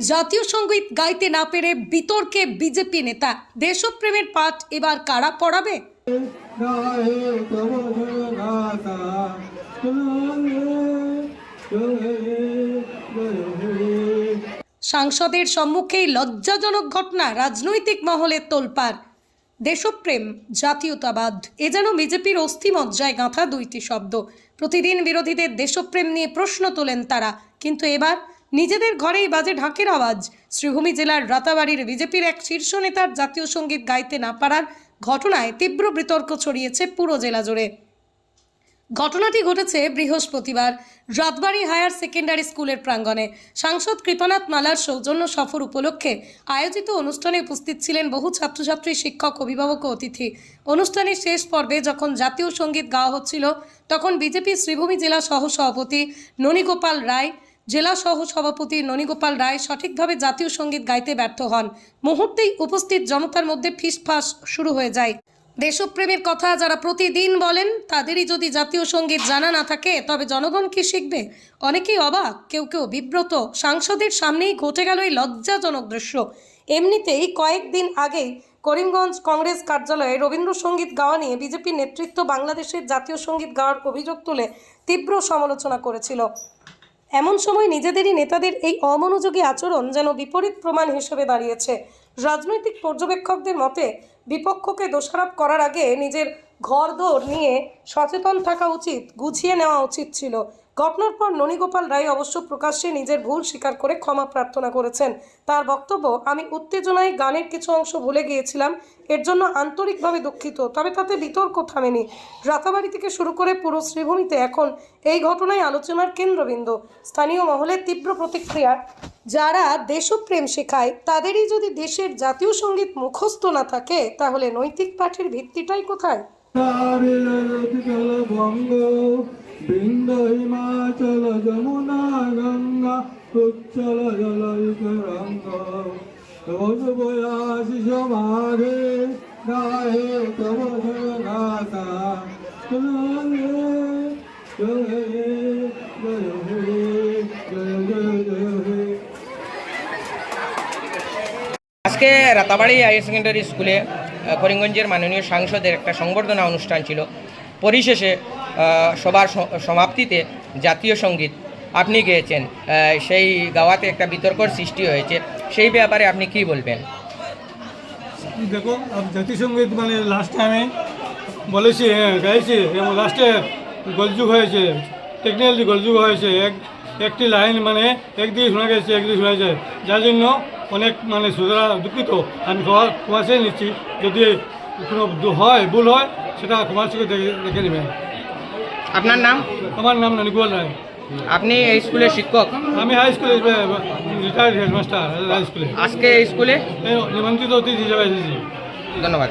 জাতীয় সংগীত গাইতে না পেরে বিতর্কে বিজেপি নেতা। দেশপ্রেমের পাঠ এবার কারা পড়াবে? সাংসদের সম্মুখেই লজ্জাজনক ঘটনা রাজনৈতিক মহলে তোলপাড়। দেশপ্রেম, জাতীয়তাবাদ, এ যেন বিজেপির অস্থিমজ্জায় গাঁথা দুইটি শব্দ। প্রতিদিন বিরোধীদের দেশপ্রেম নিয়ে প্রশ্ন তোলেন তারা। কিন্তু এবার নিজেদের ঘরেই বাজে ঢাকের আওয়াজ। শ্রীভূমি জেলার রাতাবাড়ির বিজেপির এক শীর্ষ নেতার জাতীয় সংগীত গাইতে না পারার ঘটনায় তীব্র বিতর্ক ছড়িয়েছে পুরো জেলা জুড়ে। ঘটনাটি ঘটেছে বৃহস্পতিবার, রাতবাড়ি হায়ার সেকেন্ডারি স্কুলের প্রাঙ্গণে। সাংসদ কৃপানাথ মালার সৌজন্য সফর উপলক্ষে আয়োজিত অনুষ্ঠানে উপস্থিত ছিলেন বহু ছাত্রছাত্রী, শিক্ষক, অভিভাবক অতিথি। অনুষ্ঠানের শেষ পর্বে যখন জাতীয় সংগীত গাওয়া হচ্ছিল, তখন বিজেপি শ্রীভূমি জেলা সহ সভাপতি ননীগোপাল রায় জেলা সহ সভাপতি ননীগোপাল রায় সঠিকভাবে জাতীয় সংগীত গাইতে ব্যর্থ হন। মুহূর্তেই উপস্থিত জনতার মধ্যে ফিসফাস শুরু হয়ে যায়। দেশপ্রেমের কথা যারা প্রতিদিন বলেন, তাদেরই যদি জাতীয় সংগীত জানা না থাকে, তবে জনগণ কি শিখবে? অনেকেই অবাক, কেউ কেউ বিব্রত। সাংসদের সামনেই ঘটে গেল এই লজ্জাজনক দৃশ্য। এমনিতেই কয়েকদিন আগেই করিমগঞ্জ কংগ্রেস কার্যালয়ে রবীন্দ্রসঙ্গীত গাওয়া নিয়ে বিজেপি নেতৃত্ব বাংলাদেশের জাতীয় সংগীত গাওয়ার অভিযোগ তুলে তীব্র সমালোচনা করেছিল। এমন সময় নিজেদেরই নেতাদের এই অমনোযোগী আচরণ যেন বিপরীত প্রমাণ হিসেবে দাঁড়িয়েছে। রাজনৈতিক পর্যবেক্ষকদের মতে, বিপক্ষকে দোষারোপ করার আগে নিজের ঘরদোর নিয়ে সচেতন থাকা উচিত, গুছিয়ে নেওয়া উচিত ছিল। ঘটনার পর ননীগোপাল রায় অবশ্য প্রকাশ্যে নিজের ভুল স্বীকার করে ক্ষমা প্রার্থনা করেছেন। তার বক্তব্য, আমি উত্তেজনায় গানের কিছু অংশ ভুলে গিয়েছিলাম, এর জন্য আন্তরিকভাবে দুঃখিত, তবে তাতে বিতর্ক থামেনি। রাতাবাড়ি থেকে শুরু করে পুরো শ্রীভূমিতে এখন এই ঘটনায় আলোচনার কেন্দ্রবিন্দু। স্থানীয় মহলে তীব্র প্রতিক্রিয়া। যারা দেশপ্রেম শেখায়, তাদেরই যদি দেশের জাতীয় সংগীত মুখস্থ না থাকে, তাহলে নৈতিক পাঠের ভিত্তিটাই কোথায়? বৃন্দ হিমাচল যমুনা গঙ্গা উচ্চল জলয়ুগ রঙ্গ তব বয়াশিস মাঘে গায়ে তব আজকে রাতাবাড়ি হায়ার সেকেন্ডারি স্কুলে করিমগঞ্জের মাননীয় সাংসদের একটা সংবর্ধনা অনুষ্ঠান ছিল। পরিশেষে সবার সমাপ্তিতে জাতীয় সংগীত আপনি গেয়েছেন সেই গাওয়াতে একটা বিতর্কর সৃষ্টি হয়েছে, সেই ব্যাপারে আপনি কি বলবেন? দেখো আব জাতিসংগীত মানে লাস্ট টাইমে বলেছি হ্যাঁ গাইছি, এবং লাস্টে গোলযুগ হয়েছে টেকনিক্যালি গোলযুগ হয়েছে, এক, একটি লাইন মানে একদিকে শোনা গেছে একদিকে শোনা যায় যার জন্য অনেক মানে সুতরাং দুঃখিত, আমি ক্ষমা ক্ষমা নিচ্ছি, যদি কোনো হয়, ভুল হয়, সেটা ক্ষমার চোখে দেখে দেখে নেবেন। আপনার নাম? আমার নাম ননিকুল রায়। আপনি এই স্কুলের শিক্ষক? আমি হাই স্কুলে রিটায়ার্ড হেডমাস্টার হাই স্কুলে আজকে এই স্কুলে? নিমন্ত্রিত অতিথি হিসেবে এসেছি। ধন্যবাদ।